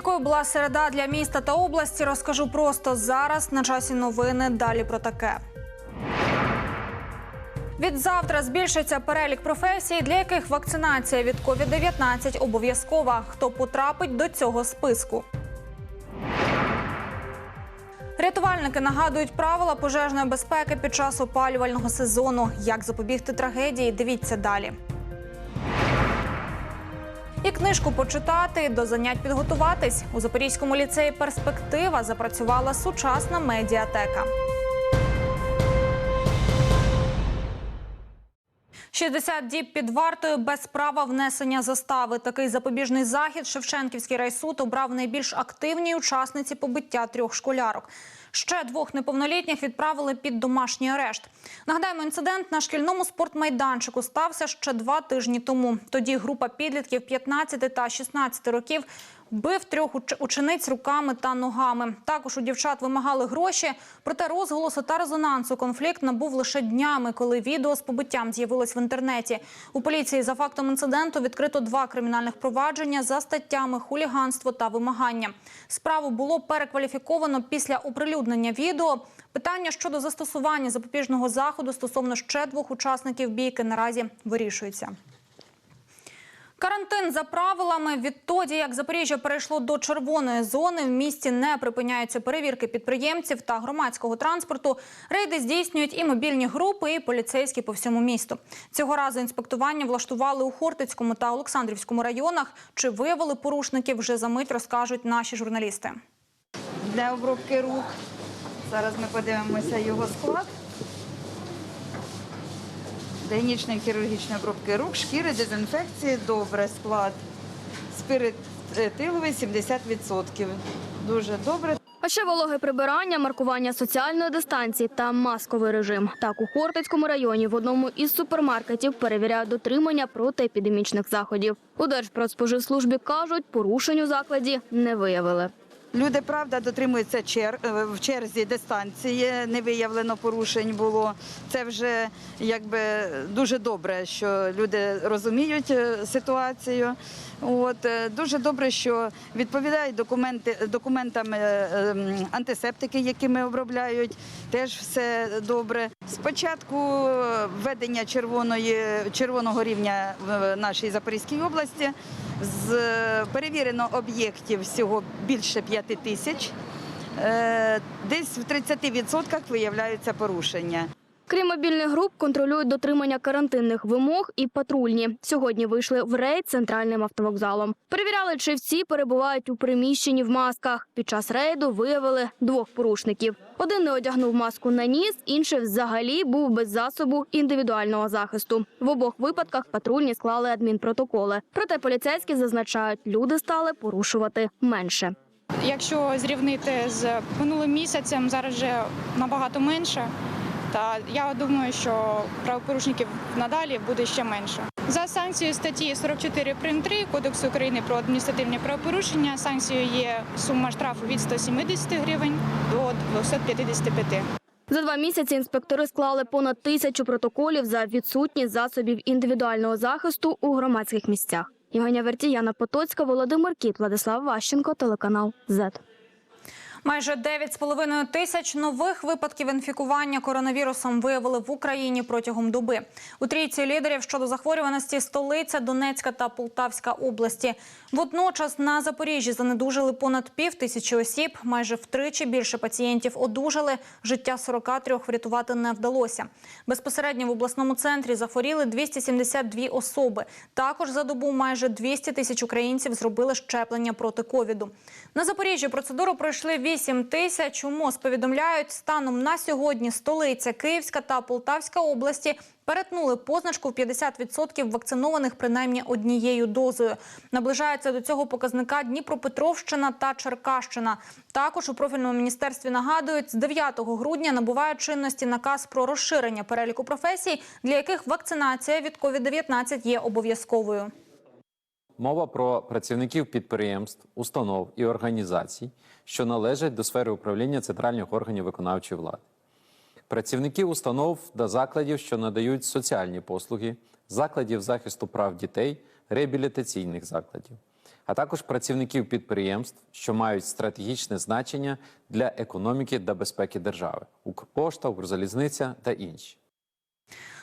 Якою була середа для міста та області, розкажу просто зараз. На часі новини. Далі про таке. Від завтра збільшиться перелік професій, для яких вакцинація від COVID-19 обов'язкова. Хто потрапить до цього списку? Рятувальники нагадують правила пожежної безпеки під час опалювального сезону. Як запобігти трагедії? Дивіться далі. І книжку почитати, до занять підготуватись. У Запорізькому ліцеї перспектива запрацювала сучасна медіатека. 60 діб під вартою без права внесення застави. Такий запобіжний захід Шевченківський райсуд обрав найбільш активній учасниці побиття трьох школярок. Ще двох неповнолітніх відправили під домашній арешт. Нагадаємо, інцидент на шкільному спортмайданчику стався ще два тижні тому. Тоді група підлітків 15 та 16 років бив трьох уч- учениць руками та ногами. Також у дівчат вимагали гроші. Проте розголосу та резонансу конфлікт набув лише днями, коли відео з побиттям з'явилось в інтернеті. У поліції за фактом інциденту відкрито два кримінальних провадження за статтями хуліганство та вимагання. Справу було перекваліфіковано після оприлюднення відео. Питання щодо застосування запобіжного заходу стосовно ще двох учасників бійки наразі вирішується. Карантин за правилами. Відтоді, як Запоріжжя перейшло до червоної зони, в місті не припиняються перевірки підприємців та громадського транспорту. Рейди здійснюють і мобільні групи, і поліцейські по всьому місту. Цього разу інспектування влаштували у Хортицькому та Олександрівському районах. Чи виявили порушників, вже за мить розкажуть наші журналісти. для обробки рук. Зараз ми подивимося його склад. Гігієнічної хірургічної обробки рук, шкіри, дезінфекції, добре склад. Спирит етиловий 70%. Дуже добре. А ще вологе прибирання, маркування соціальної дистанції та масковий режим. Так у Хортицькому районі в одному із супермаркетів перевіряють дотримання протиепідемічних заходів. У Держпродспоживслужбі кажуть, порушень у закладі не виявили. Люди, правда, дотримуються чер... е, в черзі дистанції, не виявлено порушень було. Це вже якби дуже добре, що люди розуміють е, ситуацію. От е, дуже добре, що відповідають документи документам е, ем, антисептики, які ми обробляють. Теж все добре. Спочатку введення червоної червоного рівня в нашій Запорізькій області. З перевірено об'єктів всього більше 5 тисяч. Е, Десь в 30% виявляються порушення. Крім мобільних груп, контролюють дотримання карантинних вимог і патрульні. Сьогодні вийшли в рейд центральним автовокзалом. Перевіряли, чи всі перебувають у приміщенні в масках. Під час рейду виявили двох порушників. Один не одягнув маску на ніс, інший взагалі був без засобу індивідуального захисту. В обох випадках патрульні склали адмінпротоколи. Проте поліцейські зазначають, люди стали порушувати менше. Якщо зрівнити з минулим місяцем, зараз вже набагато менше. Та я думаю, що правопорушників надалі буде ще менше. За санкцією статті 44 прим. 3 Кодексу України про адміністративні правопорушення санкцією є сума штрафу від 170 гривень до 255. За два місяці інспектори склали понад тисячу протоколів за відсутність засобів індивідуального захисту у громадських місцях. Євгенія Вертіяна Потоцька, Володимир Кіт, Владислав Ващенко, телеканал ЗЕТ. Майже 9,5 тисяч нових випадків інфікування коронавірусом виявили в Україні протягом доби. У трійці лідерів щодо захворюваності столиця, Донецька та Полтавська області. Водночас на Запоріжжі занедужили понад пів тисячі осіб. Майже втричі більше пацієнтів одужали. Життя 43 врятувати не вдалося. Безпосередньо в обласному центрі захворіли 272 особи. Також за добу майже 200 тисяч українців зробили щеплення проти ковіду. На Запоріжжі процедуру пройшли 8 тисяч. МОЗ повідомляють, станом на сьогодні столиця Київська та Полтавська області перетнули позначку в 50% вакцинованих принаймні однією дозою. Наближаються до цього показника Дніпропетровщина та Черкащина. Також у профільному міністерстві нагадують, з 9 грудня набуває чинності наказ про розширення переліку професій, для яких вакцинація від COVID-19 є обов'язковою. Мова про працівників підприємств, установ і організацій, що належать до сфери управління центральних органів виконавчої влади. Працівники установ та закладів, що надають соціальні послуги, закладів захисту прав дітей, реабілітаційних закладів, а також працівників підприємств, що мають стратегічне значення для економіки та безпеки держави Укрпошта, Укрзалізниця та інші.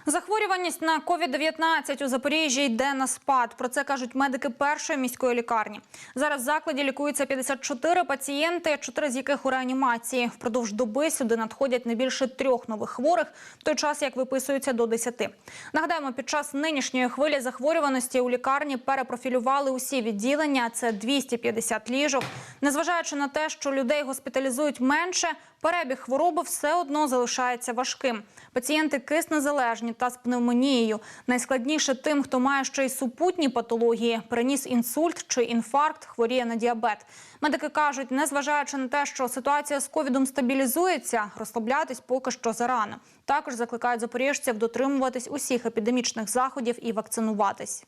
Захворюваність на COVID-19 у Запоріжжі йде на спад. Про це кажуть медики першої міської лікарні. Зараз в закладі лікуються 54 пацієнти, 4 з яких у реанімації. Впродовж доби сюди надходять не більше трьох нових хворих, в той час як виписуються до 10. Нагадаємо, під час нинішньої хвилі захворюваності у лікарні перепрофілювали усі відділення. Це 250 ліжок. Незважаючи на те, що людей госпіталізують менше, перебіг хвороби все одно залишається важким. Пацієнти киснезалежні та з пневмонією. Найскладніше тим, хто має ще й супутні патології, переніс інсульт чи інфаркт, хворіє на діабет. Медики кажуть, незважаючи на те, що ситуація з ковідом стабілізується, розслаблятись поки що зарано. Також закликають запоріжців дотримуватись усіх епідемічних заходів і вакцинуватись.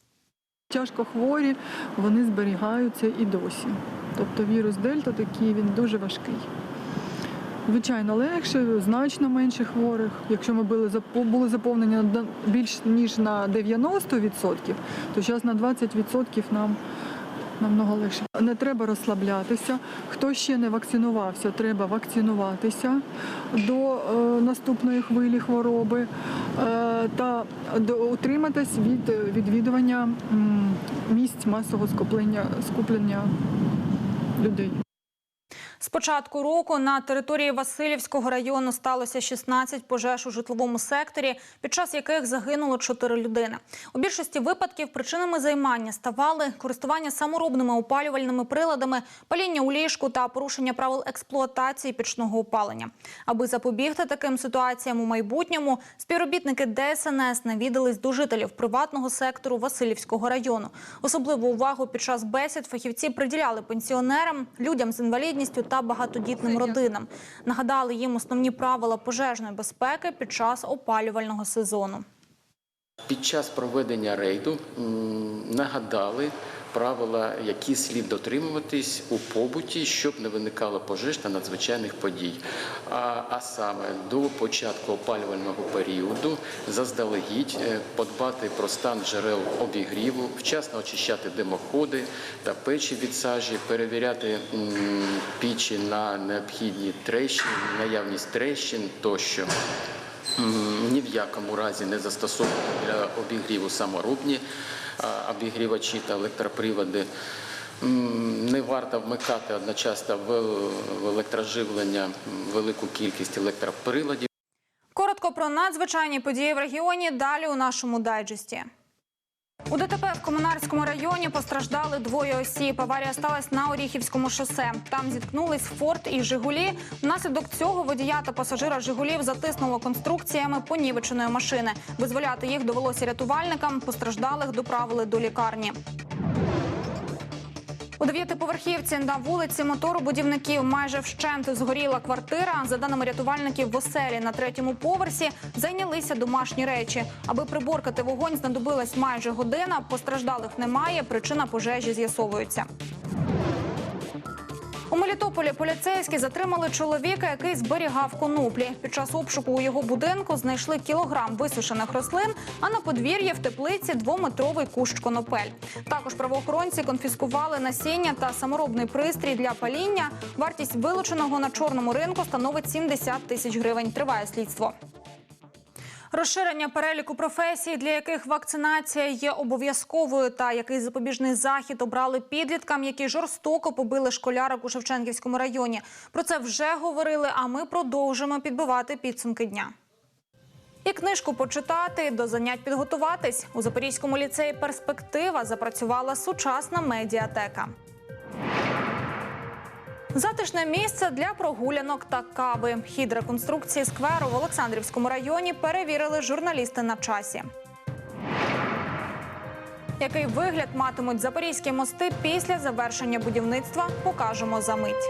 Тяжко хворі, вони зберігаються і досі. Тобто вірус Дельта такий, він дуже важкий. Звичайно, легше, значно менше хворих. Якщо ми були були заповнені більш ніж на 90%, то зараз на 20% нам намного легше. Не треба розслаблятися. Хто ще не вакцинувався, треба вакцинуватися до е, наступної хвилі хвороби е, та до, утриматись від відвідування місць масового скоплення, скуплення людей. З початку року на території Васильівського району сталося 16 пожеж у житловому секторі, під час яких загинуло 4 людини. У більшості випадків причинами займання ставали користування саморобними опалювальними приладами, паління у ліжку та порушення правил експлуатації пічного опалення. Аби запобігти таким ситуаціям у майбутньому, співробітники ДСНС навідались до жителів приватного сектору Васильівського району. Особливу увагу під час бесід фахівці приділяли пенсіонерам, людям з інвалідністю та багатодітним родинам. Нагадали їм основні правила пожежної безпеки під час опалювального сезону. Під час проведення рейду нагадали правила, які слід дотримуватись у побуті, щоб не виникало пожеж та надзвичайних подій. А, а саме до початку опалювального періоду заздалегідь е, подбати про стан джерел обігріву, вчасно очищати димоходи та печі від сажі, перевіряти пічі на необхідні трещини, наявність трещин тощо. Ні в якому разі не застосовувати для обігріву саморобні а, обігрівачі та електроприводи. Не варто вмикати одночасно в електроживлення велику кількість електроприладів. Коротко про надзвичайні події в регіоні. Далі у нашому дайджесті. У ДТП в Комунарському районі постраждали двоє осіб. Аварія сталася на Оріхівському шосе. Там зіткнулись Форд і Жигулі. Внаслідок цього водія та пасажира Жигулів затиснуло конструкціями понівеченої машини. Визволяти їх довелося рятувальникам. Постраждалих доправили до лікарні. У дев'ятиповерхівці на вулиці моторобудівників майже вщент згоріла квартира. За даними рятувальників, в оселі на третьому поверсі зайнялися домашні речі. Аби приборкати вогонь, знадобилась майже година. Постраждалих немає. Причина пожежі з'ясовується. Мелітополі поліцейські затримали чоловіка, який зберігав коноплі. Під час обшуку у його будинку знайшли кілограм висушених рослин, а на подвір'ї в теплиці двометровий кущ конопель. Також правоохоронці конфіскували насіння та саморобний пристрій для паління. Вартість вилученого на чорному ринку становить 70 тисяч гривень. Триває слідство. Розширення переліку професій, для яких вакцинація є обов'язковою, та який запобіжний захід обрали підліткам, які жорстоко побили школярок у Шевченківському районі. Про це вже говорили. А ми продовжимо підбивати підсумки дня. І книжку почитати, до занять підготуватись. У Запорізькому ліцеї перспектива запрацювала сучасна медіатека. Затишне місце для прогулянок та кави. Хід реконструкції скверу в Олександрівському районі перевірили журналісти на часі. Який вигляд матимуть запорізькі мости після завершення будівництва, покажемо за мить.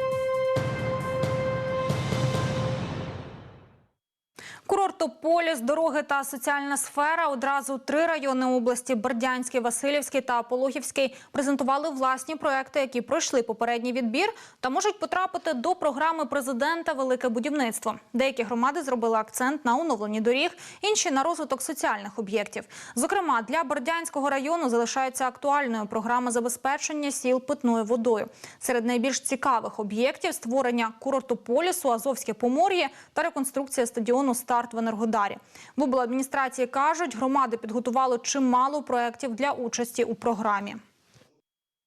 Курорт Курортополіс, дороги та соціальна сфера одразу три райони області Бердянський, Васильівський та Пологівський презентували власні проекти, які пройшли попередній відбір та можуть потрапити до програми президента Велике будівництво. Деякі громади зробили акцент на оновленні доріг, інші на розвиток соціальних об'єктів. Зокрема, для Бердянського району залишається актуальною програма забезпечення сіл питною водою. Серед найбільш цікавих об'єктів створення курортополісу, Азовське помор'я та реконструкція стадіону Старт в Енергодарі. В обладміністрації кажуть, громади підготували чимало проєктів для участі у програмі.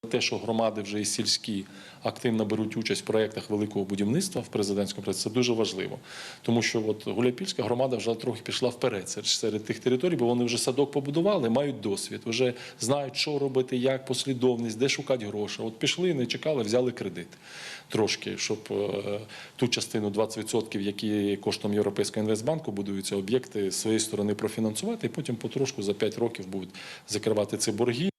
Те, що громади вже і сільські активно беруть участь в проєктах великого будівництва в президентському процесі, це дуже важливо. Тому що от Гуляйпільська громада вже трохи пішла вперед серед тих територій, бо вони вже садок побудували, мають досвід, вже знають, що робити, як послідовність, де шукати гроші. От пішли, не чекали, взяли кредит трошки, щоб е, ту частину 20%, які коштом Європейського інвестбанку будуються об'єкти з своєї сторони профінансувати, і потім потрошку за 5 років будуть закривати ці борги.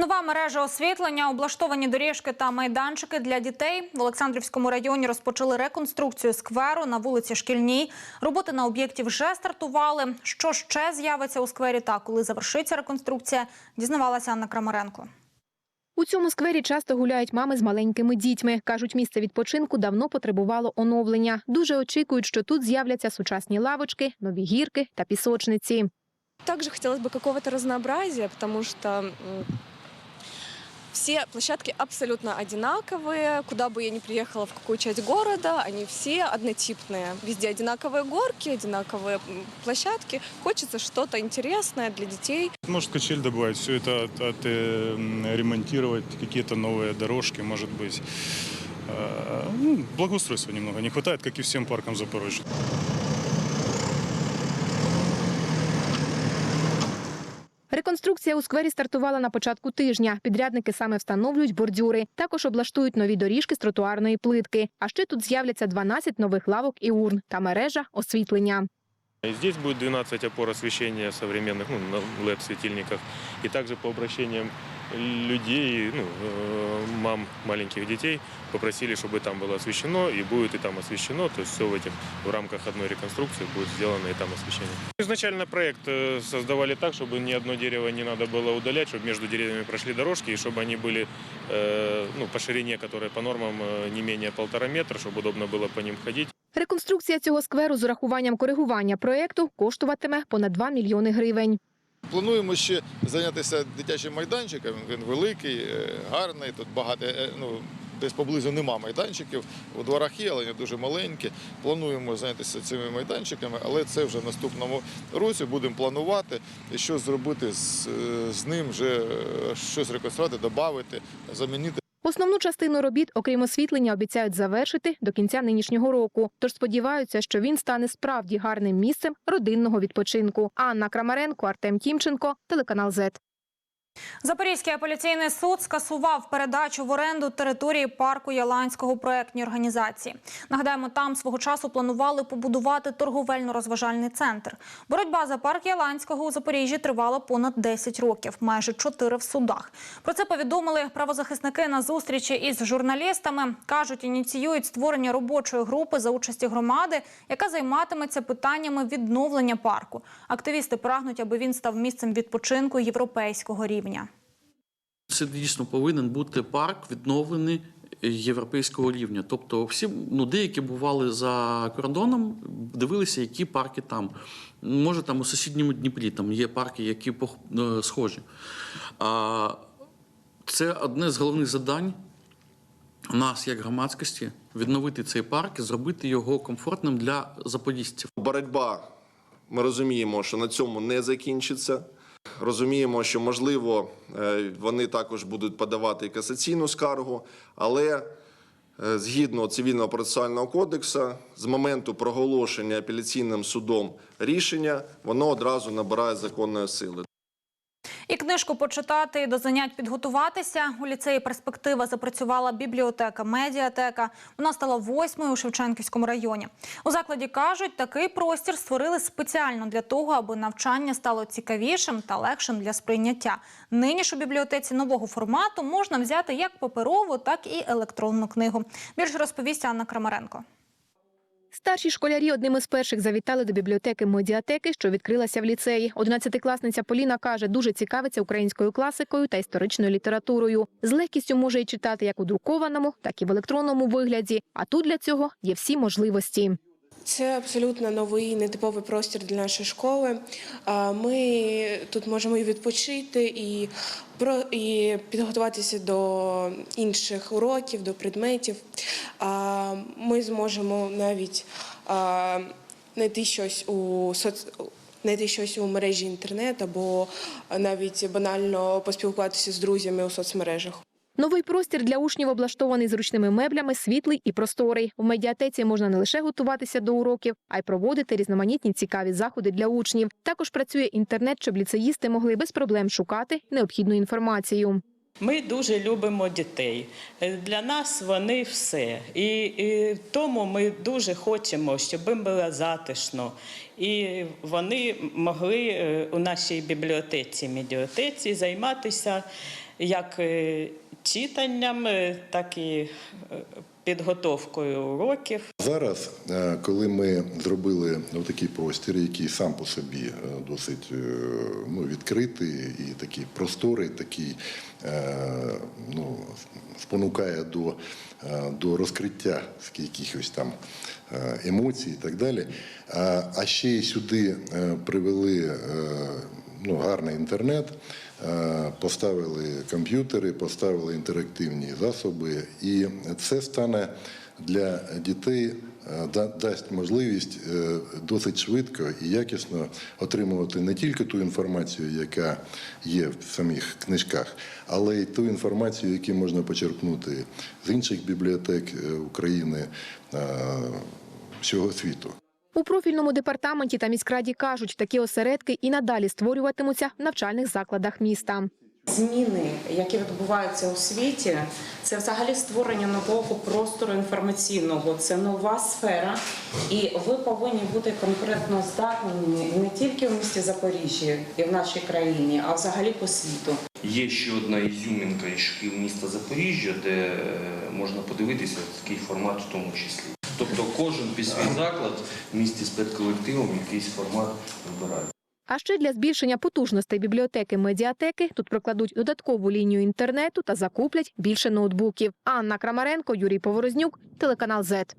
Нова мережа освітлення, облаштовані доріжки та майданчики для дітей в Олександрівському районі розпочали реконструкцію скверу на вулиці Шкільній. Роботи на об'єкті вже стартували. Що ще з'явиться у сквері та коли завершиться реконструкція, дізнавалася Анна Крамаренко. У цьому сквері часто гуляють мами з маленькими дітьми. Кажуть, місце відпочинку давно потребувало оновлення. Дуже очікують, що тут з'являться сучасні лавочки, нові гірки та пісочниці. Также хотелось бы какого-то разнообразия, потому что все площадки абсолютно одинаковые. Куда бы я ни приехала, в какую часть города, они все однотипные. Везде одинаковые горки, одинаковые м, площадки. Хочется что-то интересное для детей. Может, качель добавить, все это от- отремонтировать, какие-то новые дорожки, может быть. Э, ну, благоустройства немного не хватает, как и всем паркам Запорожья. Реконструкція у сквері стартувала на початку тижня. Підрядники саме встановлюють бордюри. Також облаштують нові доріжки з тротуарної плитки. А ще тут з'являться 12 нових лавок і урн та мережа освітлення. И Здесь будет 12 опор освещения современных, ну, на LED-светильниках. И также по обращениям людей, ну, э, мам маленьких детей, попросили, чтобы там было освещено, и будет и там освещено. То есть все в этих, в рамках одной реконструкции будет сделано и там освещение. Изначально проект э, создавали так, чтобы ни одно дерево не надо было удалять, чтобы между деревьями прошли дорожки, и чтобы они были э, ну, по ширине, которая по нормам э, не менее полтора метра, чтобы удобно было по ним ходить. Реконструкція цього скверу з урахуванням коригування проєкту коштуватиме понад 2 мільйони гривень. Плануємо ще зайнятися дитячим майданчиком. Він великий, е, гарний. Тут багато е, ну десь поблизу нема майданчиків. У дворах є, але вони дуже маленькі. Плануємо зайнятися цими майданчиками, але це вже в наступному році. Будемо планувати і щось зробити з, е, з ним, вже щось реконструвати, додати, замінити. Основну частину робіт, окрім освітлення, обіцяють завершити до кінця нинішнього року. Тож сподіваються, що він стане справді гарним місцем родинного відпочинку. Анна Крамаренко, Артем Тімченко, телеканал ЗЕТ. Запорізький апеляційний суд скасував передачу в оренду території парку Яланського проектній організації. Нагадаємо, там свого часу планували побудувати торговельно-розважальний центр. Боротьба за парк Яланського у Запоріжжі тривала понад 10 років, майже 4 в судах. Про це повідомили правозахисники на зустрічі із журналістами. кажуть, ініціюють створення робочої групи за участі громади, яка займатиметься питаннями відновлення парку. Активісти прагнуть, аби він став місцем відпочинку європейського рівня. Це дійсно повинен бути парк відновлений європейського рівня. Тобто, всі ну деякі бували за кордоном, дивилися, які парки там. Може, там у сусідньому Дніпрі там є парки, які пох- е, схожі. А це одне з головних завдань нас, як громадськості, відновити цей парк і зробити його комфортним для запоріжців. Боротьба, ми розуміємо, що на цьому не закінчиться. Розуміємо, що можливо е, вони також будуть подавати касаційну скаргу, але е, згідно цивільного процесуального кодексу, з моменту проголошення апеляційним судом рішення, воно одразу набирає законної сили. Книжку почитати, і до занять підготуватися. У ліцеї перспектива запрацювала бібліотека, медіатека. Вона стала восьмою у Шевченківському районі. У закладі кажуть, такий простір створили спеціально для того, аби навчання стало цікавішим та легшим для сприйняття. Нині ж у бібліотеці нового формату можна взяти як паперову, так і електронну книгу. Більше розповість Анна Крамаренко. Старші школярі одним із перших завітали до бібліотеки медіатеки, що відкрилася в ліцеї. Одинадцятикласниця Поліна каже, дуже цікавиться українською класикою та історичною літературою. З легкістю може і читати як у друкованому, так і в електронному вигляді. А тут для цього є всі можливості. Це абсолютно новий нетиповий простір для нашої школи. Ми тут можемо і відпочити, і про і підготуватися до інших уроків, до предметів. Ми зможемо навіть знайти щось у соц... знайти щось у мережі інтернет або навіть банально поспілкуватися з друзями у соцмережах. Новий простір для учнів облаштований зручними меблями, світлий і просторий. У медіатеці можна не лише готуватися до уроків, а й проводити різноманітні цікаві заходи для учнів. Також працює інтернет, щоб ліцеїсти могли без проблем шукати необхідну інформацію. Ми дуже любимо дітей. Е, Для нас вони все. І, і тому ми дуже хочемо, щоб їм було затишно. І вони могли е, у нашій бібліотеці, медіатеці займатися як е, читанням, е, так і е, підготовкою уроків. Зараз, е, коли ми зробили такий простір, який сам по собі е, досить ну, відкритий і такий просторий, такий ну, спонукає до, до розкриття якихось там емоцій і так далі. А, ще й сюди привели ну, гарний інтернет. Е, Поставили комп'ютери, поставили інтерактивні засоби, і це стане для дітей е, да- дасть можливість е, досить швидко і якісно отримувати не тільки ту інформацію, яка є в самих книжках, але й ту інформацію, яку можна почерпнути з інших бібліотек України всього світу. У профільному департаменті та міськраді кажуть, такі осередки і надалі створюватимуться в навчальних закладах міста. Зміни, які відбуваються у світі, це взагалі створення нового простору інформаційного. Це нова сфера, і ви повинні бути конкурентно здатними не тільки в місті Запоріжжя і в нашій країні, а взагалі по світу. Є ще одна ізюмінка із шкіл міста Запоріжжя, де е, можна подивитися такий формат в тому числі. Тобто кожен під свій заклад в місті з педколективом якийсь формат вибирає. А ще для збільшення потужностей бібліотеки медіатеки тут прокладуть додаткову лінію інтернету та закуплять більше ноутбуків. Анна Крамаренко, Юрій Поворознюк, телеканал ЗЕТ.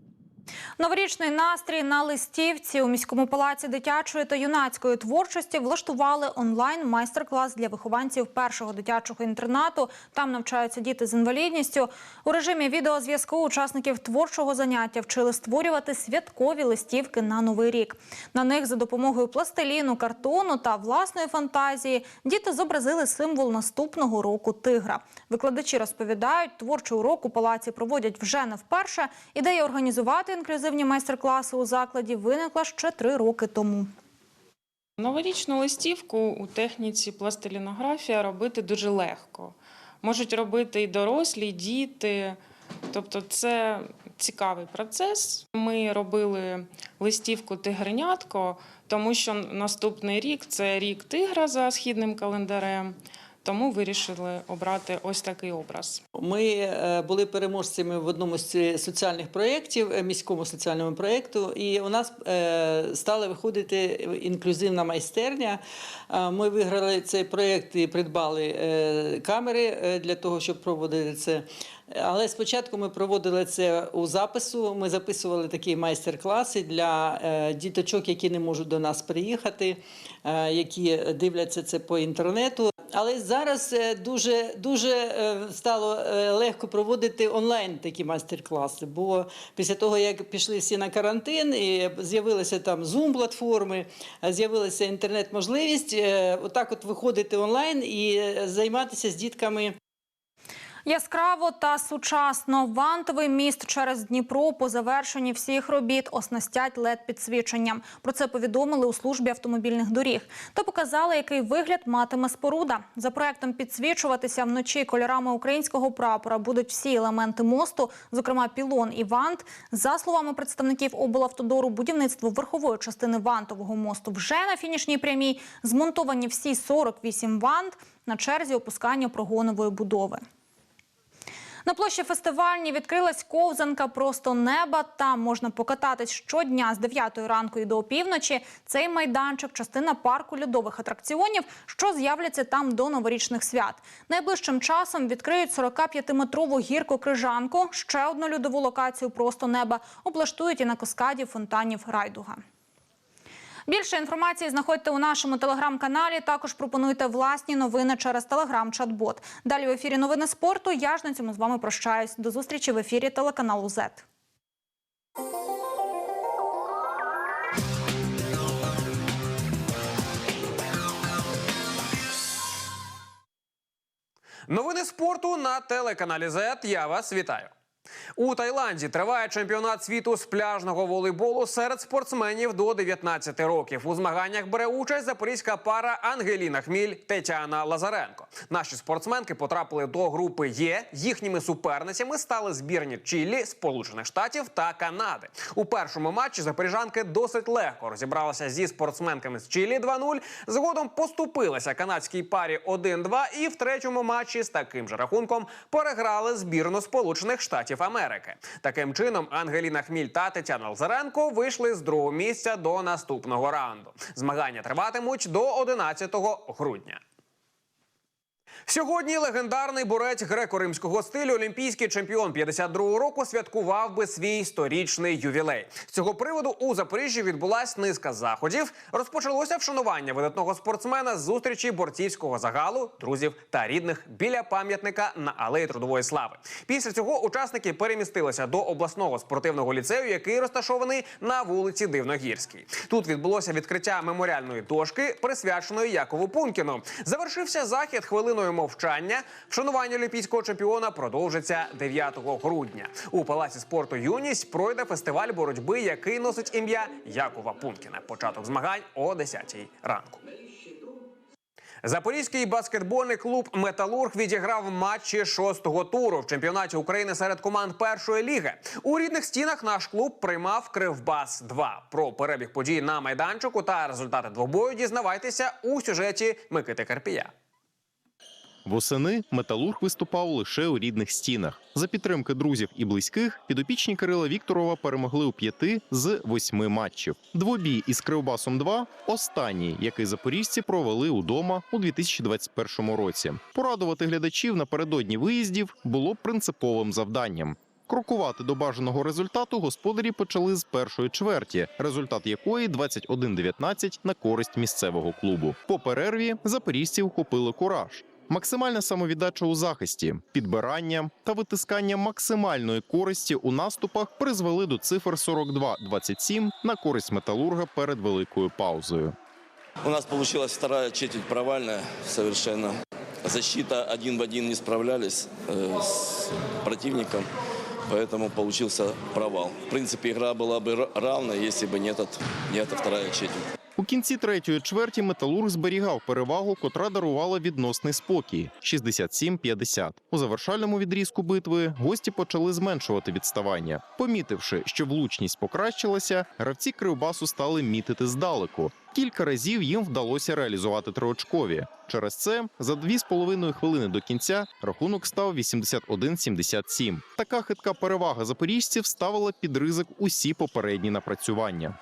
Новорічний настрій на листівці у міському палаці дитячої та юнацької творчості влаштували онлайн майстер-клас для вихованців першого дитячого інтернату. Там навчаються діти з інвалідністю. У режимі відеозв'язку учасників творчого заняття вчили створювати святкові листівки на новий рік. На них за допомогою пластиліну, картону та власної фантазії діти зобразили символ наступного року тигра. Викладачі розповідають, творчий урок у палаці проводять вже не вперше. Ідея організувати інклюзивні майстер-класи у закладі виникла ще три роки тому. Новорічну листівку у техніці пластилінографія робити дуже легко. Можуть робити і дорослі, і діти. Тобто це цікавий процес. Ми робили листівку тигренятко, тому що наступний рік це рік тигра за східним календарем. Тому вирішили обрати ось такий образ. Ми е, були переможцями в одному з соціальних проєктів, е, міському соціальному проєкту, і у нас е, стала виходити інклюзивна майстерня. Ми виграли цей проєкт і придбали камери для того, щоб проводити це. Але спочатку ми проводили це у запису. Ми записували такі майстер-класи для діточок, які не можуть до нас приїхати, які дивляться це по інтернету. Але зараз е, дуже дуже е, стало е, легко проводити онлайн такі майстер-класи. Бо після того, як пішли всі на карантин, і з'явилися там Zoom платформи, з'явилася інтернет-можливість, отак от виходити онлайн і займатися з дітками. Яскраво та сучасно вантовий міст через Дніпро по завершенні всіх робіт оснастять led підсвіченням. Про це повідомили у службі автомобільних доріг. Та показали, який вигляд матиме споруда. За проектом підсвічуватися вночі кольорами українського прапора будуть всі елементи мосту, зокрема пілон і вант. За словами представників облавтодору, будівництво верхової частини вантового мосту вже на фінішній прямій. Змонтовані всі 48 вант на черзі опускання прогонової будови. На площі фестивальні відкрилась ковзанка просто неба. Там можна покататись щодня з 9 ранку і до опівночі. Цей майданчик частина парку льодових атракціонів, що з'являться там до новорічних свят. Найближчим часом відкриють 45-метрову гірку крижанку. Ще одну льодову локацію просто неба облаштують і на каскаді фонтанів райдуга. Більше інформації знаходьте у нашому телеграм-каналі. Також пропонуйте власні новини через телеграм-чат-бот. Далі в ефірі новини спорту. Я ж на цьому з вами прощаюсь. До зустрічі в ефірі телеканалу ЗЕТ. Новини спорту на телеканалі ЗЕТ. Я вас вітаю. У Таїланді триває чемпіонат світу з пляжного волейболу серед спортсменів до 19 років. У змаганнях бере участь запорізька пара Ангеліна Хміль Тетяна Лазаренко. Наші спортсменки потрапили до групи Є. Їхніми суперницями стали збірні Чилі, Сполучених Штатів та Канади. У першому матчі запоріжанки досить легко розібралися зі спортсменками з Чилі 2-0. Згодом поступилися канадській парі 1-2 і в третьому матчі з таким же рахунком переграли збірну Сполучених Штатів Америки. Таким чином, Ангеліна Хміль та Тетяна Лазаренко вийшли з другого місця до наступного раунду. Змагання триватимуть до 11 грудня. Сьогодні легендарний борець греко-римського стилю, олімпійський чемпіон 52-го року, святкував би свій сторічний ювілей. З цього приводу у Запоріжжі відбулась низка заходів. Розпочалося вшанування видатного спортсмена з зустрічі борцівського загалу, друзів та рідних біля пам'ятника на алеї трудової слави. Після цього учасники перемістилися до обласного спортивного ліцею, який розташований на вулиці Дивногірській. Тут відбулося відкриття меморіальної дошки, присвяченої Якову Пункіну. Завершився захід хвилиною мовчання. Вшанування олімпійського чемпіона продовжиться 9 грудня. У палаці спорту Юність пройде фестиваль боротьби, який носить ім'я Якова Пункіна. Початок змагань о 10 ранку. Запорізький баскетбольний клуб Металург відіграв матчі шостого туру в чемпіонаті України серед команд першої ліги. У рідних стінах наш клуб приймав Кривбас 2 Про перебіг подій на майданчику та результати двобою дізнавайтеся у сюжеті Микити Карпія. Восени металург виступав лише у рідних стінах. За підтримки друзів і близьких підопічні Кирила Вікторова перемогли у п'яти з восьми матчів. Двобій із Кривбасом 2 останній, який запоріжці провели удома у 2021 році. Порадувати глядачів напередодні виїздів було принциповим завданням. Крокувати до бажаного результату господарі почали з першої чверті, результат якої 21-19 на користь місцевого клубу. По перерві запоріжці вхопили кураж Максимальна самовіддача у захисті, підбирання та витискання максимальної користі у наступах призвели до цифр 42-27 на користь металурга перед великою паузою. У нас получилась вторая четверть провальная совершенно. Защита один в один не справлялись э, с противником, поэтому получился провал. В принципе, игра была бы ра- равной, если бы не, этот, не эта вторая четверть. У кінці третьої чверті металург зберігав перевагу, котра дарувала відносний спокій 67-50. У завершальному відрізку битви гості почали зменшувати відставання. Помітивши, що влучність покращилася, гравці Кривбасу стали мітити здалеку. Кілька разів їм вдалося реалізувати триочкові. Через це за дві з половиною хвилини до кінця рахунок став 81-77. Така хитка перевага запоріжців ставила під ризик усі попередні напрацювання.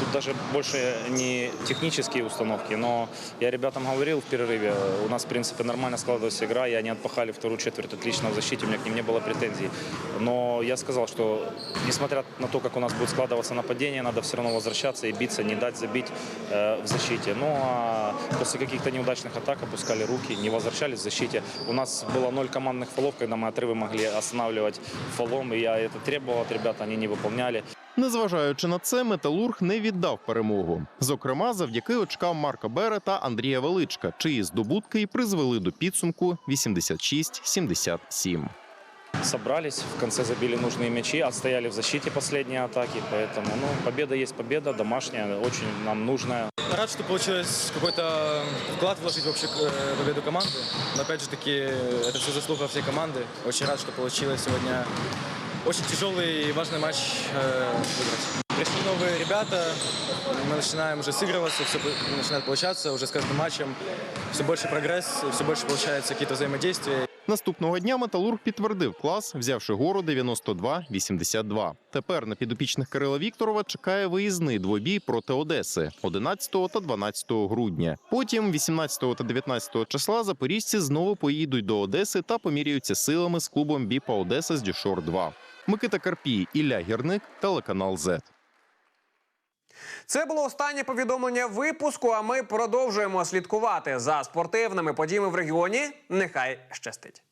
Тут даже больше не технические установки, но я ребятам говорил в перерыве, у нас, в принципе, нормально складывалась игра, и они отпахали вторую четверть отлично в защите, у меня к ним не было претензий. Но я сказал, что несмотря на то, как у нас будет складываться нападение, надо все равно возвращаться и биться, не дать забить э, в защите. Ну а после каких-то неудачных атак опускали руки, не возвращались в защите. У нас было ноль командных фолов, когда мы отрывы могли останавливать фолом, и я это требовал от ребят, они не выполняли. Незважаючи на це, металург не віддав перемогу. Зокрема, завдяки очкам Марка Бера та Андрія Величка, чиї здобутки й призвели до підсумку 86-77. собрались, в конце забили нужные мячи, отстояли в защите последние атаки, поэтому, ну, победа есть победа, домашняя, очень нам нужная. Рад, что получилось какой-то вклад вложить в общую э, победу команды. Но опять же таки, это все заслуга всей команды. Очень рад, что получилось сегодня очень тяжелый и важный матч э, выиграть. Пришли новые ребята, мы начинаем уже сыгрываться, все начинает получаться уже с каждым матчем. Все больше прогресс, все больше получается какие-то взаимодействия. Наступного дня металург підтвердив клас, взявши гору 92-82. Тепер на підопічних Кирила Вікторова чекає виїзний двобій проти Одеси 11 та 12 грудня. Потім, 18 та 19 числа, запоріжці знову поїдуть до Одеси та поміряються силами з клубом Біпа Одеса з Дюшор 2. Микита Карпій, Ілля Гірник, телеканал ЗЕТ. Це було останнє повідомлення випуску. А ми продовжуємо слідкувати за спортивними подіями в регіоні. Нехай щастить.